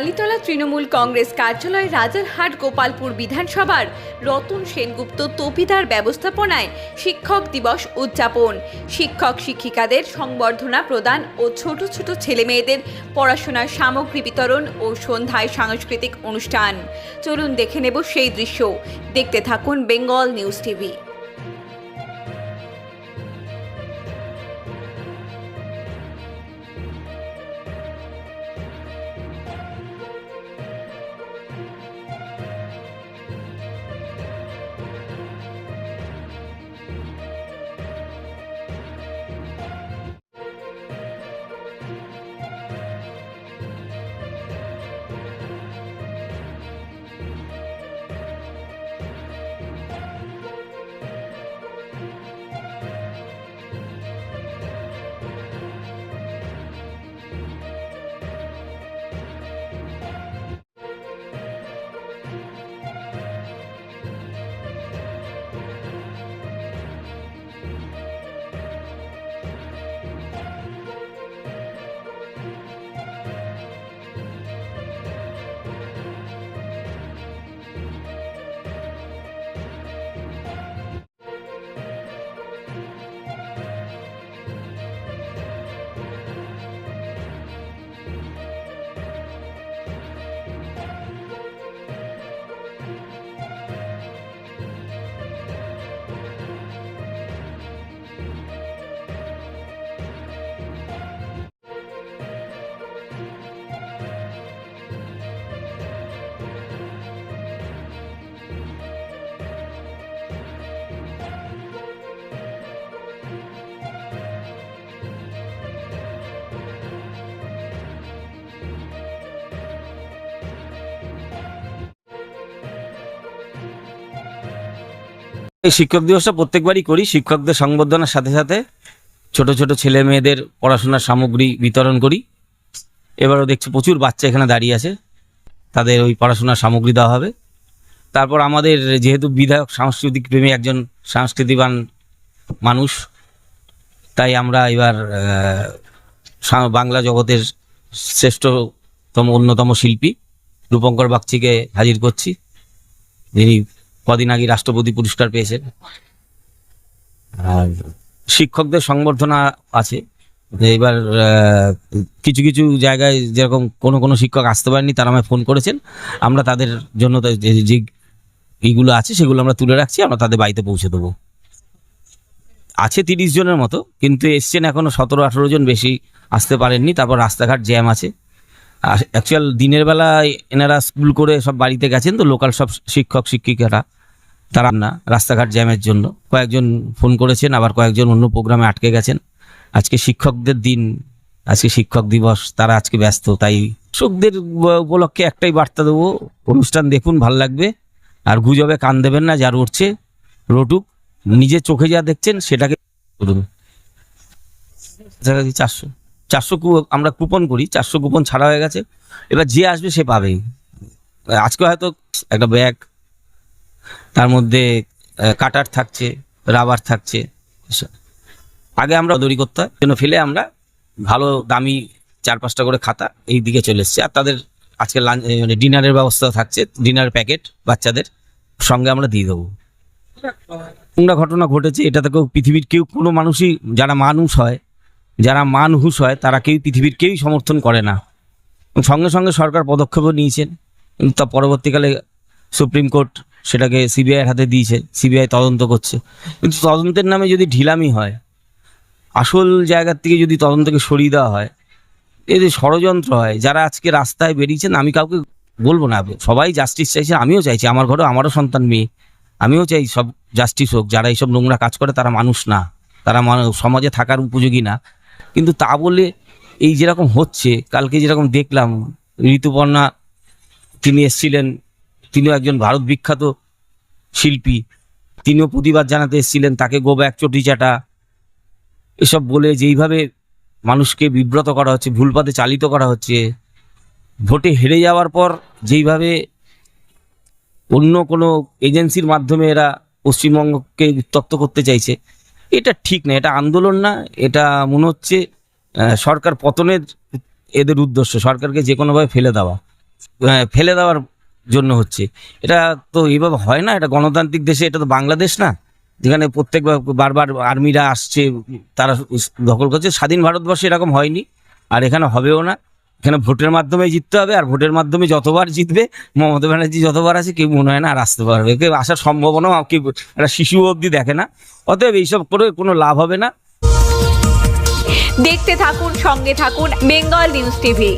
কালীতলা তৃণমূল কংগ্রেস কার্যালয় রাজারহাট গোপালপুর বিধানসভার রতন সেনগুপ্ত তপিদার ব্যবস্থাপনায় শিক্ষক দিবস উদযাপন। শিক্ষক শিক্ষিকাদের সংবর্ধনা প্রদান ও ছোট ছোট ছেলেমেয়েদের পড়াশোনার সামগ্রী বিতরণ ও সন্ধ্যায় সাংস্কৃতিক অনুষ্ঠান। চলুন দেখে নেব সেই দৃশ্য। দেখতে থাকুন বেঙ্গল নিউজ টিভি। এই শিক্ষক দিবসটা প্রত্যেকবারই করি। শিক্ষকদের সংবর্ধনার সাথে সাথে ছোট ছোট ছেলে মেয়েদের পড়াশোনার সামগ্রী বিতরণ করি। এবারও দেখছি প্রচুর বাচ্চা এখানে দাঁড়িয়ে আছে। তাদের ওই পড়াশোনার সামগ্রী দেওয়া হবে। তারপর আমাদের যেহেতু বিধায়ক, সাংস্কৃতিক প্রেমী একজন সাংস্কৃতিবান মানুষ, তাই আমরা এবার বাংলা জগতের শ্রেষ্ঠতম, অন্যতম শিল্পী রূপঙ্কর বাগচিকে হাজির করছি। যিনি কদিন আগে রাষ্ট্রপতি পুরস্কার পেয়েছেন। আর শিক্ষকদের সংবর্ধনা আছে। এবার কিছু কিছু জায়গায় যেরকম কোনো কোনো শিক্ষক আসতে পারেনি তারা আমায় ফোন করেছেন। আমরা তাদের জন্য যে এইগুলো আছে সেগুলো আমরা তুলে রাখছি, আমরা তাদের বাড়িতে পৌঁছে দেবো। আছে তিরিশ জনের মতো, কিন্তু এসছেন এখনও সতেরো আঠেরো জন বেশি আসতে পারেননি। তারপর রাস্তাঘাট জ্যাম আছে। আর অ্যাকচুয়াল দিনের বেলা এনারা স্কুল করে সব বাড়িতে গেছেন, তো লোকাল সব শিক্ষক, শিক্ষিকারা তারা না, রাস্তাঘাট জ্যামের জন্য। কয়েকজন ফোন করেছেন, আবার কয়েকজন অন্য প্রোগ্রামে আটকে গেছেন। আজকে শিক্ষকদের দিন, আজকে শিক্ষক দিবস, তারা আজকে ব্যস্ত, তাই শিক্ষকদের উপলক্ষে একটাই বার্তা দেবো, অনুষ্ঠান দেখুন, ভালো লাগবে। আর গুজবে কান দেবেন না যা রটছে রটুক, নিজে চোখে যা দেখছেন, সেটাকে চারশো চারশো আমরা কুপন করি, চারশো কুপন ছাড়া হয়ে গেছে। এবার যে আসবে সে পাবেই। আজকে হয়তো একটা ব্যাগ মধ্যে কাটার থাকছে, রাবার থাকছে। আগে আমরা দড়ি করতে জন্য ফেলে আমরা ভালো দামি চার পাঁচটা করে খাতা এই দিকে চলে এসছে। আর তাদের আজকে লাঞ্চ মানে ডিনারের ব্যবস্থা থাকছে, ডিনার প্যাকেট বাচ্চাদের সঙ্গে আমরা দিয়ে দেবো। নোংরা ঘটনা ঘটেছে এটা থেকেও পৃথিবীর কেউ, কোনো মানুষই, যারা মানুষ হয়, যারা মানহুস হয়, তারা কেউ পৃথিবীর কেউই সমর্থন করে না। সঙ্গে সঙ্গে সরকার পদক্ষেপও নিয়েছেন। তা পরবর্তীকালে সুপ্রিম কোর্ট সেটাকে সিবিআইয়ের হাতে দিয়েছে, সিবিআই তদন্ত করছে। কিন্তু তদন্তের নামে যদি ঢিলামি হয়, আসল জায়গার থেকে যদি তদন্তকে সরিয়ে দেওয়া হয় এতে ষড়যন্ত্র হয়, যারা আজকে রাস্তায় বেরিয়েছেন, আমি কাউকে বলব না, সবাই জাস্টিস চাইছে, আমিও চাইছি, আমার ঘরেও আমারও সন্তান মেয়ে, আমিও চাই সব জাস্টিস হোক, যারা এইসব নোংরা কাজ করে তারা মানুষ না, তারা সমাজে থাকার উপযোগী না। কিন্তু তা বলে এই যেরকম হচ্ছে, কালকে যেরকম দেখলাম, ঋতুপর্ণা তিনি এসেছিলেন তিনিও একজন ভারত বিখ্যাত শিল্পী। তিনিও প্রতিবাদ জানাতে এসেছিলেন, তাকে গোবা এক চটি চাটা এসব বলে যেইভাবে মানুষকে বিব্রত করা হচ্ছে ভুল পথে চালিত করা হচ্ছে। ভোটে হেরে যাওয়ার পর যেইভাবে অন্য কোনো এজেন্সির মাধ্যমে এরা পশ্চিমবঙ্গকে উত্তপ্ত করতে চাইছে, এটা ঠিক না, এটা আন্দোলন না, এটা মনে হচ্ছে সরকার পতনের এদের উদ্দেশ্য, সরকারকে যে কোনোভাবে ফেলে দেওয়া। ফেলে দেওয়ার জন্য হচ্ছে। এটা তো এইভাবে হয় না, এটা গণতান্ত্রিক দেশে, এটা তো বাংলাদেশ না। যেখানে প্রত্যেক বারবার আর্মিরা আসছে, তারা দখল করছে। স্বাধীন ভারতবর্ষে এরকম হয়নি, আর এখানে হবেও না। এখানে ভোটের মাধ্যমে জিততে হবে, আর ভোটের মাধ্যমে যতবার জিতবে, মমতা ব্যানার্জি যতবার আছে, কেউ মনে হয় না আর আসতে পারবে। কেউ আসার সম্ভাবনাও কেউ, একটা শিশু অবধি দেখে না। অতএব এইসব করে কোনো লাভ হবে না। দেখতে থাকুন, সঙ্গে থাকুন, বেঙ্গল নিউজ টিভি।